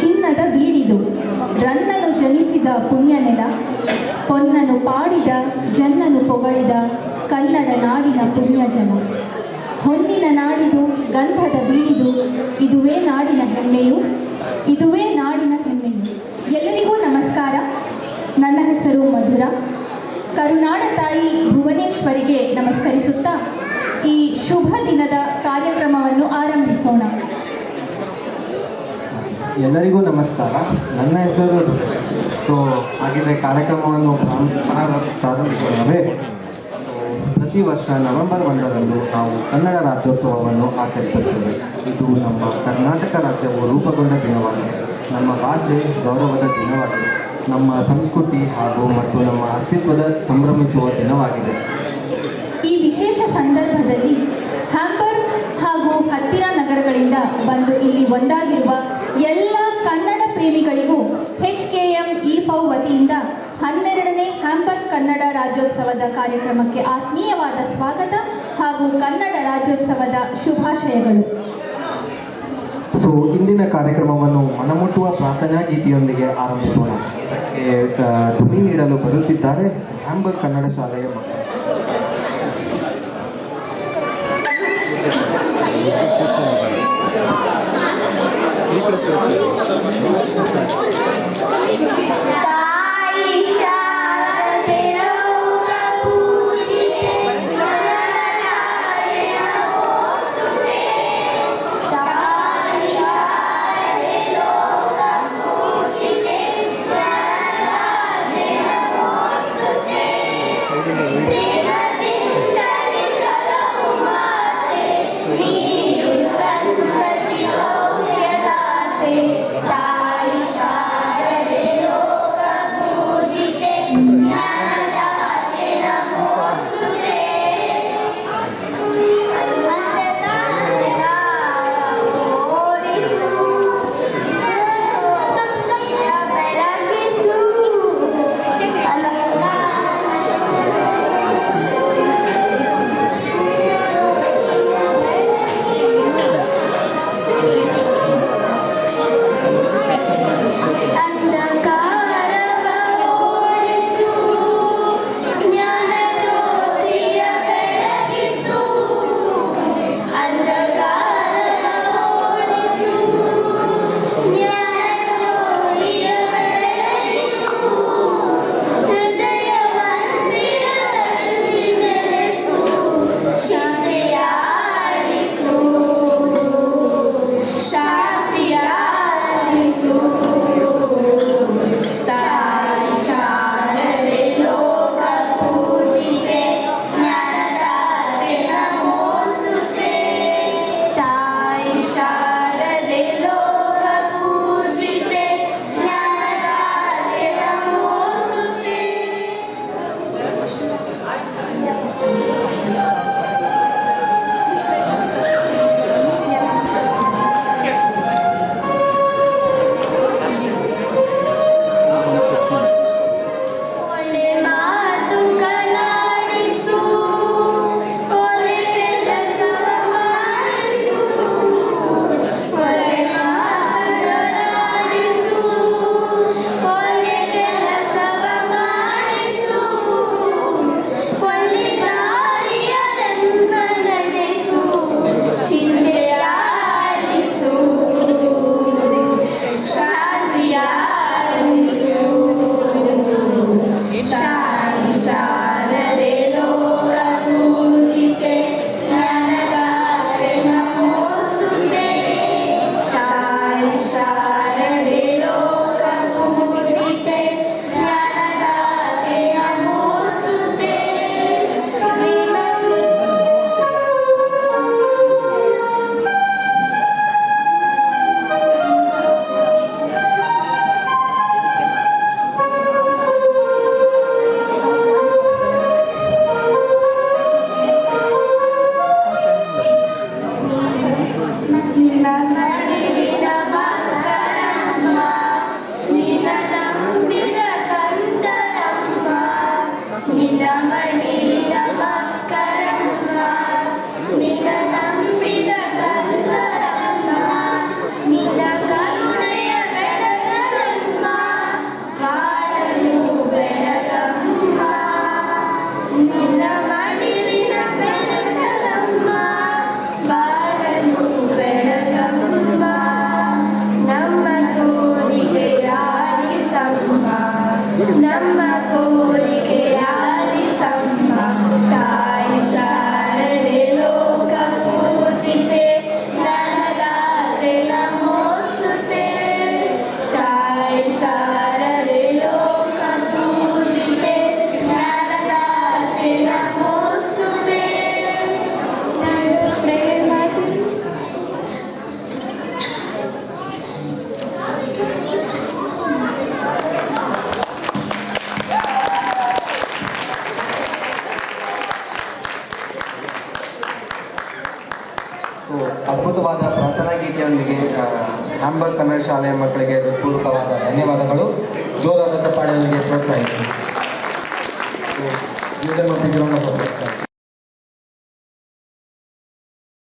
ಚಿನ್ನದ ಬೀಡಿದು, ರನ್ನನು ಜನಿಸಿದ ಪುಣ್ಯ ನೆಲ ಪೊನ್ನನು ಪಾಡಿದ, ಜನ್ನನು ಪೊಗಳಿದ ಕನ್ನಡ ನಾಡಿನ ಪುಣ್ಯ ಜನ ಹೊನ್ನಿನ ನಾಡಿದು, ಗಂಧದ ಬೀಡಿದು, ಇದುವೇ ನಾಡಿನ ಹೆಮ್ಮೆಯು, ಇದುವೇ ನಾಡಿನ ಹೆಮ್ಮೆಯು. ಎಲ್ಲರಿಗೂ ನಮಸ್ಕಾರ. ನನ್ನ ಹೆಸರು ಮಧುರ. ಕರುನಾಡ ತಾಯಿ ಭುವನೇಶ್ವರಿಗೆ ನಮಸ್ಕರಿಸುತ್ತಾ ಈ ಶುಭ ದಿನದ ಕಾರ್ಯಕ್ರಮವನ್ನು ಆರಂಭಿಸೋಣ ಎಲ್ಲರಿಗೂ ನಮಸ್ಕಾರ. ನನ್ನ ಹೆಸರು ಸೊ, ಹಾಗಿದ್ರೆ ಕಾರ್ಯಕ್ರಮವನ್ನು ಪ್ರಾರಂಭ- ಪ್ರಾರಂಭ- ಪ್ರತಿ ವರ್ಷ ನವೆಂಬರ್ ಒಂದರಂದು ನಾವು ಕನ್ನಡ ರಾಜ್ಯೋತ್ಸವವನ್ನು ಆಚರಿಸುತ್ತೇವೆ. ಇದು ನಮ್ಮ ಕರ್ನಾಟಕ ರಾಜ್ಯವು ರೂಪಗೊಂಡ ದಿನವಾಗಿದೆ. ನಮ್ಮ ಭಾಷೆ ಗೌರವದ ದಿನವಾಗಿದೆ. ನಮ್ಮ ಸಂಸ್ಕೃತಿ ಹಾಗೂ ಮತ್ತು ನಮ್ಮ ಅಸ್ತಿತ್ವದ ಸಂಭ್ರಮಿಸುವ ದಿನವಾಗಿದೆ. ಈ ವಿಶೇಷ ಸಂದರ್ಭದಲ್ಲಿ ಹ್ಯಾಂಬರ್ಗ್ ಹಾಗೂ ಹತ್ತಿರ ನಗರಗಳಿಂದ ಬಂದು ಇಲ್ಲಿ ಒಂದಾಗಿರುವ ಎಲ್ಲ ಕನ್ನಡ ಪ್ರೇಮಿಗಳಿಗೂ ಎಚ್ ಕೆ ಎಂ ಇ ಫೌ ವತಿಯಿಂದ ಹನ್ನೆರಡನೇ ಹ್ಯಾಂಬರ್ಗ್ ಕನ್ನಡ ರಾಜ್ಯೋತ್ಸವದ ಕಾರ್ಯಕ್ರಮಕ್ಕೆ ಆತ್ಮೀಯವಾದ ಸ್ವಾಗತ ಹಾಗೂ ಕನ್ನಡ ರಾಜ್ಯೋತ್ಸವದ ಶುಭಾಶಯಗಳು. ಸೊ ಇಂದಿನ ಕಾರ್ಯಕ್ರಮವನ್ನು ಮನಮುಟ್ಟುವ ಪ್ರಾರ್ಥನಾ ಗೀತೆಯೊಂದಿಗೆ ಆರಂಭಿಸೋಣ. ಇದಕ್ಕೆ ಧ್ವನಿ ನೀಡಲು ಬರುತ್ತಿದ್ದಾರೆ ಹ್ಯಾಂಬರ್ಗ್ ಕನ್ನಡ ಶಾಲೆಯ ಮಕ್ಕಳು. よかった。ಹ್ಯಾಂಬರ್ಗ್ ಕನ್ನಡ ಶಾಲೆಯ ಮಕ್ಕಳಿಗೆ ಹೃತ್ಪೂರ್ವಕವಾದ ಧನ್ಯವಾದಗಳು. ಜೋರಾದ ಚಪ್ಪಾಳೆಯೊಂದಿಗೆ ಪ್ರೋತ್ಸಾಹಿಸಿ.